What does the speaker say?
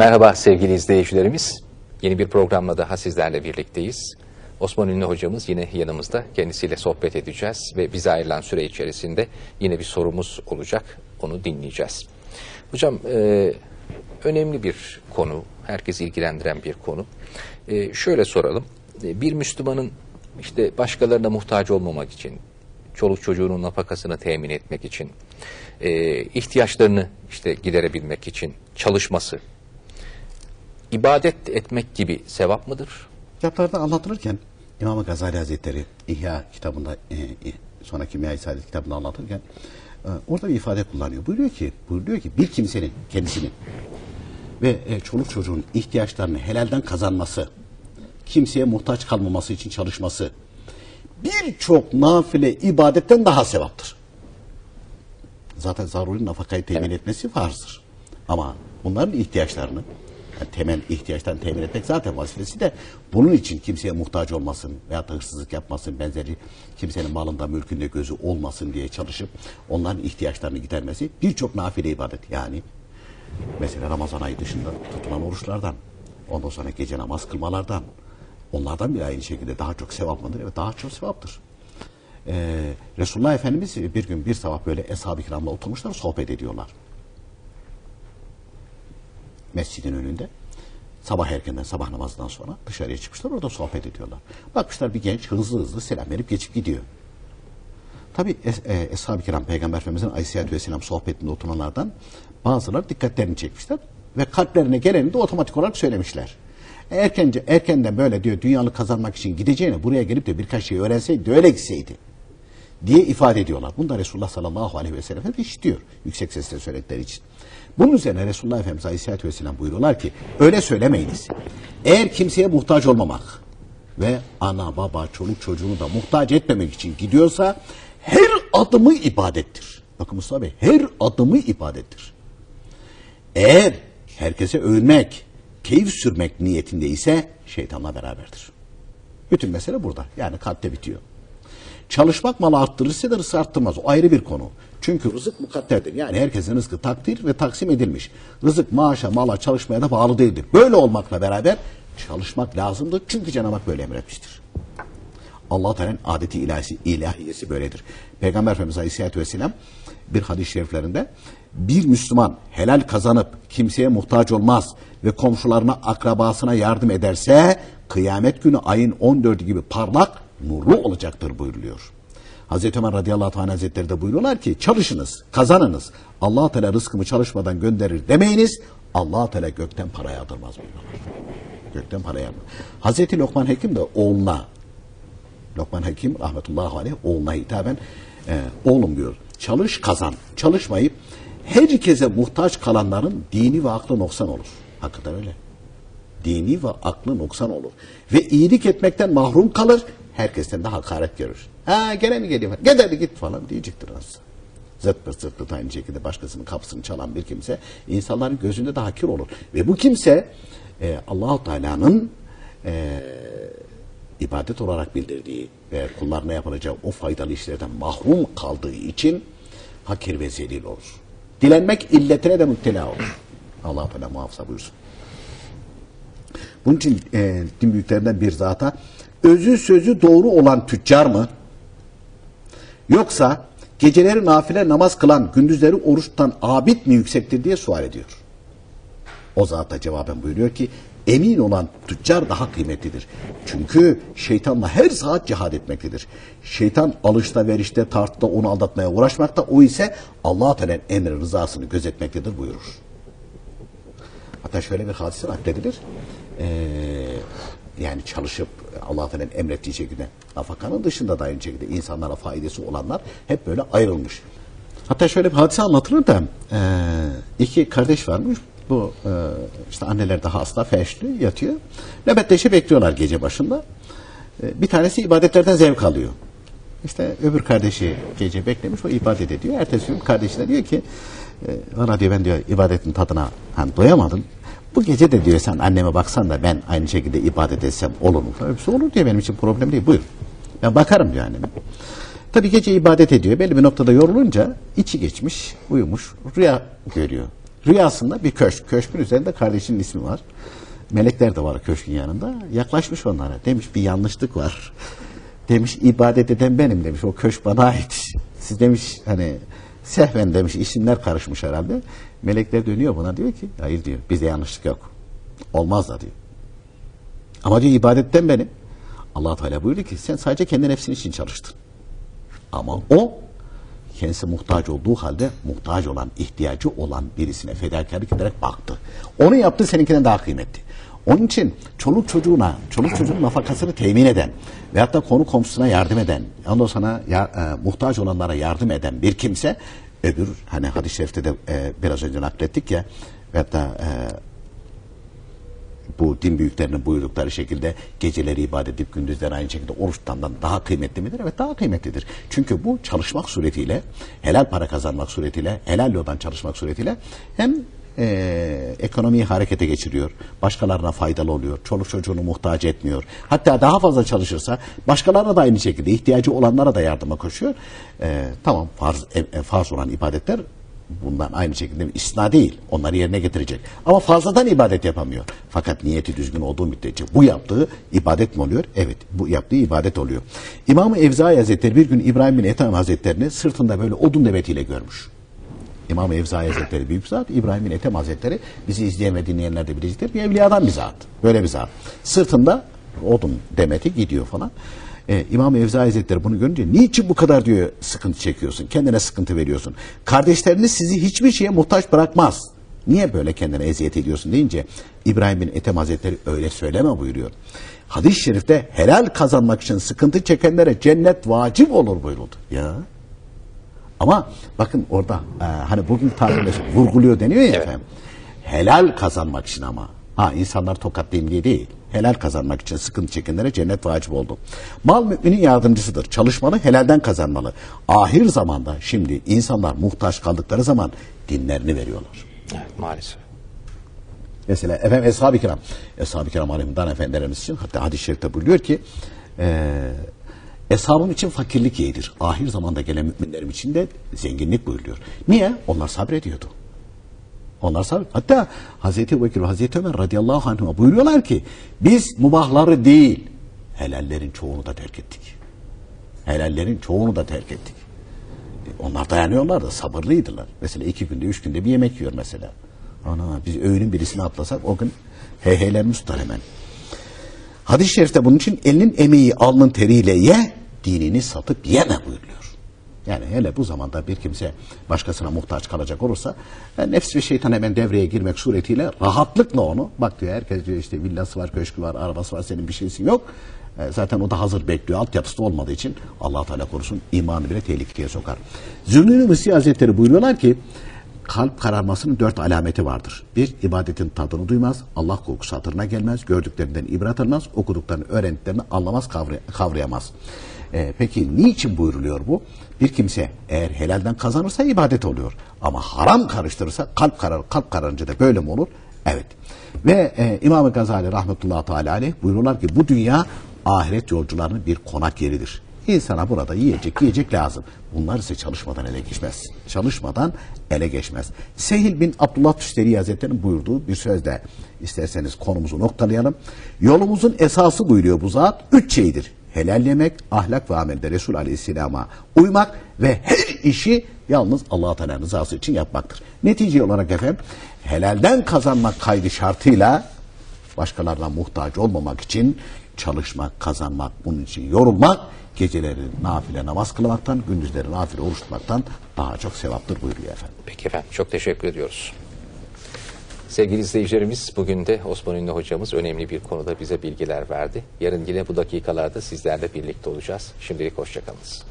Merhaba sevgili izleyicilerimiz. Yeni bir programla daha sizlerle birlikteyiz. Osman Ünlü hocamız yine yanımızda. Kendisiyle sohbet edeceğiz ve bize ayrılan süre içerisinde yine bir sorumuz olacak. Onu dinleyeceğiz. Hocam e, önemli bir konu, herkes ilgilendiren bir konu. E, şöyle soralım. E, bir Müslümanın işte başkalarına muhtaç olmamak için, çoluk çocuğunun nafakasını temin etmek için, e, ihtiyaçlarını işte giderebilmek için çalışması, ibadet etmek gibi sevap mıdır? Kitaplarda anlatılırken İmam Gazali Hazretleri İhya kitabında e, e, sonra Kimya İsaadet kitabında anlatırken e, orada bir ifade kullanıyor. Buyuruyor ki, buyuruyor ki bir kimsenin kendisinin ve e, çoluk çocuğun ihtiyaçlarını helalden kazanması, kimseye muhtaç kalmaması için çalışması birçok nafile ibadetten daha sevaptır. Zaten zaruri nafakayı temin etmesi farzdır. Ama bunların ihtiyaçlarını temel ihtiyaçtan temin etmek zaten vazifesi de bunun için kimseye muhtaç olmasın veya da hırsızlık yapmasın benzeri kimsenin malında mülkünde gözü olmasın diye çalışıp onların ihtiyaçlarını gidermesi birçok nafile ibadet yani mesela Ramazan ayı dışında tutulan oruçlardan ondan sonra gece namaz kılmalardan onlardan bir aynı şekilde daha çok sevap mıdır? Evet daha çok sevaptır. Ee, Resulullah Efendimiz bir gün bir sabah böyle Eshab-ı Kiram'la oturmuşlar sohbet ediyorlar mescidin önünde. Sabah erkenden, sabah namazından sonra dışarıya çıkmışlar. Orada sohbet ediyorlar. Bakmışlar bir genç hızlı hızlı selam verip geçip gidiyor. Tabi es, e, Eshab-ı Kiram Peygamber Efendimiz'in Aleyhisselatü Vesselam sohbetinde oturanlardan bazıları dikkatlerini çekmişler. Ve kalplerine geleni de otomatik olarak söylemişler. Erkence, erkenden böyle diyor dünyalık kazanmak için gideceğine buraya gelip de birkaç şey öğrenseydi öyle gitseydi diye ifade ediyorlar. Bunu da Resulullah sallallahu aleyhi ve sellem işitiyor. Yüksek sesle söyledikleri için. Bunun üzerine Resulullah Efendimiz Aleyhisselatü Vesselam buyuruyorlar ki öyle söylemeyiniz. Eğer kimseye muhtaç olmamak ve ana baba çoluk çocuğunu da muhtaç etmemek için gidiyorsa her adımı ibadettir. Bakın Mustafa Bey her adımı ibadettir. Eğer herkese övünmek, keyif sürmek niyetinde ise şeytanla beraberdir. Bütün mesele burada. Yani kalpte bitiyor. Çalışmak malı arttırırsa da rızkı arttırmaz. O ayrı bir konu. Çünkü rızık mukadderdir. Yani herkesin rızkı takdir ve taksim edilmiş. Rızık maaşa, mala, çalışmaya da bağlı değildir. Böyle olmakla beraber çalışmak lazımdır. Çünkü Cenab-ı Hak böyle emretmiştir. Allah Teala'nın adeti ilahisi, ilahiyesi böyledir. Peygamber Efendimiz Aleyhisselatü Vesselam bir hadis-i şeriflerinde bir Müslüman helal kazanıp kimseye muhtaç olmaz ve komşularına, akrabasına yardım ederse kıyamet günü ayın 14'ü gibi parlak, nurlu olacaktır buyuruluyor. Hazreti Ömer radıyallahu anh hazretleri de buyuruyorlar ki çalışınız, kazanınız. allah Teala rızkımı çalışmadan gönderir demeyiniz. allah Teala gökten para yağdırmaz buyuruyorlar. Gökten para yağdırmaz. Hazreti Lokman Hekim de oğluna, Lokman Hekim rahmetullahi aleyh oğluna hitaben e, oğlum diyor çalış kazan. Çalışmayıp herkese muhtaç kalanların dini ve aklı noksan olur. Hakikaten öyle. Dini ve aklı noksan olur. Ve iyilik etmekten mahrum kalır. Herkesten de hakaret görür. Ha gene mi geliyor? Gel hadi git falan diyecektir aslında. Zırt pırt zırt pırt aynı şekilde başkasının kapısını çalan bir kimse insanların gözünde de hakir olur. Ve bu kimse e, Allahu Teala'nın e, ibadet olarak bildirdiği ve kullarına yapılacağı o faydalı işlerden mahrum kaldığı için hakir ve zelil olur. Dilenmek illetine de müptela olur. Allah Teala muhafaza buyursun. Bunun için e, din büyüklerinden bir zata özü sözü doğru olan tüccar mı? Yoksa geceleri nafile namaz kılan, gündüzleri oruç tutan abid mi yüksektir diye sual ediyor. O zat da cevaben buyuruyor ki emin olan tüccar daha kıymetlidir. Çünkü şeytanla her saat cihad etmektedir. Şeytan alışta verişte tartıda onu aldatmaya uğraşmakta o ise Allah Teala'nın emri rızasını gözetmektedir buyurur. Hatta şöyle bir hadise nakledilir. Ee, yani çalışıp Allah Teala'nın emrettiği şekilde nafakanın dışında da aynı şekilde insanlara faydası olanlar hep böyle ayrılmış. Hatta şöyle bir hadise anlatılır da e, iki kardeş varmış. Bu e, işte anneler daha hasta, felçli yatıyor. Nöbetleşe bekliyorlar gece başında. E, bir tanesi ibadetlerden zevk alıyor. İşte öbür kardeşi gece beklemiş, o ibadet ediyor. Ertesi gün kardeşine diyor ki, e, bana diyor ben diyor ibadetin tadına hani doyamadım. Bu gece de diyor sen anneme baksan da ben aynı şekilde ibadet etsem olur mu? Öpse olur diyor benim için problem değil. Buyur. Ben bakarım diyor anneme. Tabi gece ibadet ediyor. Belli bir noktada yorulunca içi geçmiş, uyumuş, rüya görüyor. Rüyasında bir köşk. Köşkün üzerinde kardeşinin ismi var. Melekler de var köşkün yanında. Yaklaşmış onlara. Demiş bir yanlışlık var. Demiş ibadet eden benim demiş. O köşk bana ait. Siz demiş hani sehven demiş isimler karışmış herhalde. Melekler dönüyor buna diyor ki hayır diyor bizde yanlışlık yok. Olmaz da diyor. Ama diyor ibadetten benim. allah Teala buyurdu ki sen sadece kendi nefsin için çalıştın. Ama o kendisi muhtaç olduğu halde muhtaç olan, ihtiyacı olan birisine fedakarlık ederek baktı. Onu yaptı seninkinden daha kıymetli. Onun için çoluk çocuğuna, çoluk çocuğun nafakasını temin eden veyahut da konu komşusuna yardım eden, ondan sana ya, e, muhtaç olanlara yardım eden bir kimse öbür hani hadis-i şerifte de e, biraz önce naklettik ya da e, bu din büyüklerinin buyurdukları şekilde geceleri ibadet edip gündüzleri aynı şekilde oruç tutandan daha kıymetli midir? Evet daha kıymetlidir. Çünkü bu çalışmak suretiyle, helal para kazanmak suretiyle, helal yoldan çalışmak suretiyle hem e, ekonomiyi harekete geçiriyor, başkalarına faydalı oluyor, çoluk çocuğunu muhtaç etmiyor. Hatta daha fazla çalışırsa başkalarına da aynı şekilde ihtiyacı olanlara da yardıma koşuyor. E, tamam farz, e, e, farz olan ibadetler bundan aynı şekilde isna değil. Onları yerine getirecek. Ama fazladan ibadet yapamıyor. Fakat niyeti düzgün olduğu müddetçe bu yaptığı ibadet mi oluyor? Evet. Bu yaptığı ibadet oluyor. İmam-ı Evzai Hazretleri bir gün İbrahim bin Ethem Hazretlerini sırtında böyle odun devetiyle görmüş. İmam-ı Evzai Hazretleri büyük zat. İbrahim Ethem Hazretleri bizi izleyen ve dinleyenler de bilecektir. Bir evliyadan bir zat. Böyle bir zat. Sırtında odun demeti gidiyor falan. Ee, İmam Evzai Hazretleri bunu görünce niçin bu kadar diyor sıkıntı çekiyorsun? Kendine sıkıntı veriyorsun. Kardeşleriniz sizi hiçbir şeye muhtaç bırakmaz. Niye böyle kendine eziyet ediyorsun deyince İbrahim bin Ethem Hazretleri öyle söyleme buyuruyor. Hadis-i şerifte helal kazanmak için sıkıntı çekenlere cennet vacip olur buyuruldu. Ya ama bakın orada e, hani bugün tabirle vurguluyor deniyor ya Evet. efendim. Helal kazanmak için ama. Ha insanlar tokatlayayım diye değil. Helal kazanmak için sıkıntı çekenlere cennet vacip oldu. Mal müminin yardımcısıdır. Çalışmalı, helalden kazanmalı. Ahir zamanda şimdi insanlar muhtaç kaldıkları zaman dinlerini veriyorlar. Evet, maalesef. Mesela efendim Eshab-ı Kiram. Eshab-ı Kiram Efendilerimiz için hatta hadis-i şerifte buyuruyor ki e, Eshabım için fakirlik iyidir. Ahir zamanda gelen müminlerim için de zenginlik buyuruyor. Niye? Onlar sabrediyordu. Onlar sabır. Hatta Hazreti Bekir ve Hazreti Ömer radıyallahu anhuma buyuruyorlar ki biz mubahları değil helallerin çoğunu da terk ettik. Helallerin çoğunu da terk ettik. E, Onlar dayanıyorlar da sabırlıydılar. Mesela iki günde, üç günde bir yemek yiyor mesela. Ana biz öğünün birisini atlasak o gün heyheylerimiz hemen. Hadis-i şerifte bunun için elinin emeği alnın teriyle ye, dinini satıp yeme buyuruyor. Yani hele bu zamanda bir kimse başkasına muhtaç kalacak olursa e, nefs ve şeytan hemen devreye girmek suretiyle rahatlıkla onu bak diyor herkes diyor işte villası var, köşkü var, arabası var senin bir şeysin yok. E, zaten o da hazır bekliyor. Altyapısı da olmadığı için allah Teala korusun imanı bile tehlikeye sokar. Zünnü Mısri Hazretleri buyuruyorlar ki kalp kararmasının dört alameti vardır. Bir, ibadetin tadını duymaz, Allah korkusu hatırına gelmez, gördüklerinden ibret almaz, okuduklarını, öğrendiklerini anlamaz, kavray- kavrayamaz. Ee, peki niçin buyuruluyor bu? Bir kimse eğer helalden kazanırsa ibadet oluyor. Ama haram karıştırırsa kalp karar, kalp kararınca da böyle mi olur? Evet. Ve e, İmam-ı Gazali rahmetullahi teala aleyh buyururlar ki bu dünya ahiret yolcularının bir konak yeridir. İnsana burada yiyecek yiyecek lazım. Bunlar ise çalışmadan ele geçmez. Çalışmadan ele geçmez. Sehil bin Abdullah Tüsteri Hazretleri'nin buyurduğu bir sözde isterseniz konumuzu noktalayalım. Yolumuzun esası buyuruyor bu zat. Üç şeydir. Helal yemek, ahlak ve amelde Resul Aleyhisselam'a uymak ve her işi yalnız Allah Teala rızası için yapmaktır. Netice olarak efendim helalden kazanmak kaydı şartıyla başkalarına muhtaç olmamak için çalışmak, kazanmak, bunun için yorulmak, geceleri nafile namaz kılmaktan, gündüzleri nafile oruç tutmaktan daha çok sevaptır buyuruyor efendim. Peki efendim çok teşekkür ediyoruz. Sevgili izleyicilerimiz bugün de Osman Ünlü hocamız önemli bir konuda bize bilgiler verdi. Yarın yine bu dakikalarda sizlerle birlikte olacağız. Şimdilik hoşçakalınız.